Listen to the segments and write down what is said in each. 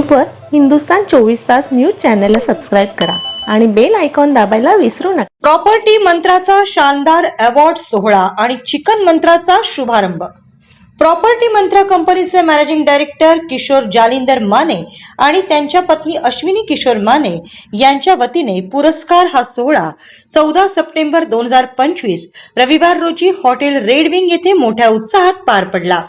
यूट्यूबवर हिंदुस्तान चोवीस तास न्यूज चॅनलला सबस्क्राईब करा आणि बेल आयकॉन दाबायला विसरू नका. प्रॉपर्टी मंत्राचा शानदार अवॉर्ड सोहळा आणि चिकन मंत्राचा शुभारंभ. प्रॉपर्टी मंत्रा कंपनीचे मॅनेजिंग डायरेक्टर किशोर जालिंदर माने आणि त्यांच्या पत्नी अश्विनी किशोर माने यांच्या वतीने पुरस्कार हा सोहळा चौदा सप्टेंबर दोन हजार पंचवीस रविवार रोजी हॉटेल रेड विंग येथे मोठ्या उत्साहात पार पडला.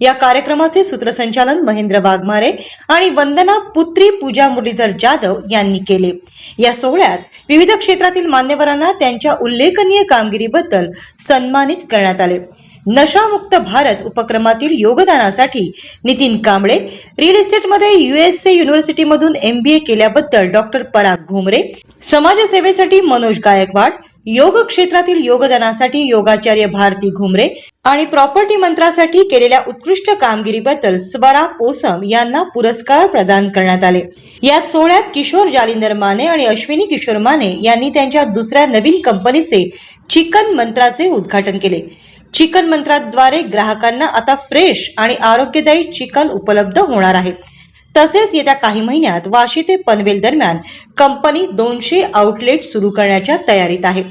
या कार्यक्रमाचे सूत्रसंचालन महेंद्र वाघमारे आणि वंदना पुत्री पूजा मुरलीधर जाधव यांनी केले. या सोहळ्यात विविध क्षेत्रातील मान्यवरांना त्यांच्या उल्लेखनीय कामगिरीबद्दल सन्मानित करण्यात आले. नशामुक्त भारत उपक्रमातील योगदानासाठी नितीन कांबळे रिअल इस्टेटमध्ये युएसए युनिव्हर्सिटीमधून एमबीए केल्याबद्दल डॉक्टर पराग घुमरे समाजसेवेसाठी मनोज गायकवाड योग क्षेत्रातील योगदानासाठी योगाचार्य भारती घुमरे आणि प्रॉपर्टी मंत्रासाठी केलेल्या उत्कृष्ट कामगिरीबद्दल स्वरा पोसम यांना पुरस्कार प्रदान करण्यात आले. या सोहळ्यात किशोर जालिंदर माने आणि अश्विनी किशोर माने यांनी त्यांच्या दुसऱ्या नवीन कंपनीचे चिकन मंत्राचे उद्घाटन केले. चिकन मंत्राद्वारे ग्राहकांना आता फ्रेश आणि आरोग्यदायी चिकन उपलब्ध होणार आहे. तसेच येत्या काही महिन्यात वाशी ते पनवेल दरम्यान कंपनी दोनशे आउटलेट सुरू करण्याच्या तयारीत आहे.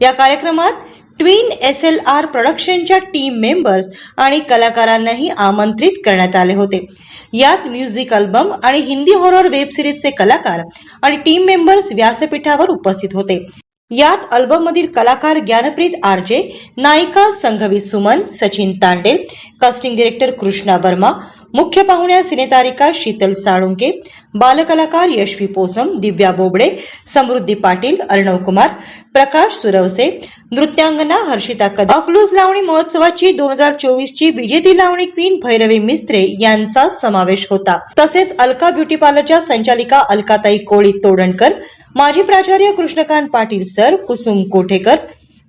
या कार्यक्रमात ट्विन एस एल आर प्रोडक्शनच्या टीम मेंबर्स आणि कलाकारांनाही आमंत्रित करण्यात आले होते. यात म्युझिक अल्बम आणि हिंदी हॉरर वेब सिरीजचे कलाकार आणि टीम मेंबर्स व्यासपीठावर उपस्थित होते. यात अल्बम मधील कलाकार Gyanpreet RJ Nayika Sanghvi Suman Sachin Tandel casting director Krishna Verma मुख्य पाहुण्या सिनेतारिका शीतल साळुंके बालकलाकार यशवी पोसम दिव्या बोबडे समृद्धी पाटील अर्णव कुमार प्रकाश सुरवसे नृत्यांगना हर्षिता कदम. अकलूज लावणी महोत्सवाची दोन हजार चोवीस ची विजेती लावणी क्वीन भैरवी मिस्त्रे यांचा समावेश होता. तसेच अलका ब्युटी पार्लरच्या संचालिका अलकाताई कोळी तोडणकर माजी प्राचार्य कृष्णकांत पाटील सर कुसुम कोठेकर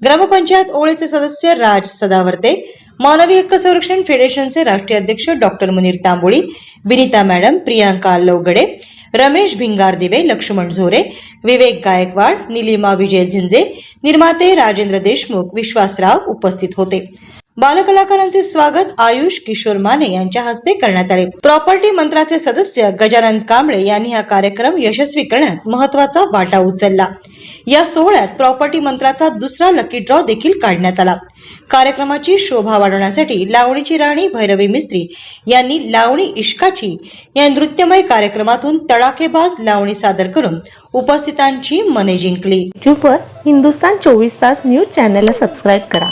ग्रामपंचायत ओळीचे सदस्य राज सदावर्ते मानवी हक्क संरक्षण फेडरेशनचे राष्ट्रीय अध्यक्ष doctor Munir Tamboli Vinita madam Priyanka Lavgade Ramesh Bhingardive Laxman झोरे विवेक गायकवाड निलिमा विजय झिंजे निर्माते राजेंद्र देशमुख विश्वासराव उपस्थित होते. बालकलाकारांचे स्वागत आयुष किशोर माने यांच्या हस्ते करण्यात आले. प्रॉपर्टी मंत्राचे सदस्य गजानन कांबळे यांनी हा कार्यक्रम यशस्वी करण्यात महत्त्वाचा वाटा उचलला. या सोहळ्यात प्रॉपर्टी मंत्राचा दुसरा लकी ड्रॉ देखील काढण्यात आला. कार्यक्रमाची शोभा वाढवण्यासाठी लावणीची राणी भैरवी मिस्त्री यांनी लावणी इश्काची या नृत्यमय कार्यक्रमातून तडाखेबाज लावणी सादर करून उपस्थितांची मने जिंकली. हिंदुस्तान चोवीस तास न्यूज चॅनलला सबस्क्राईब करा.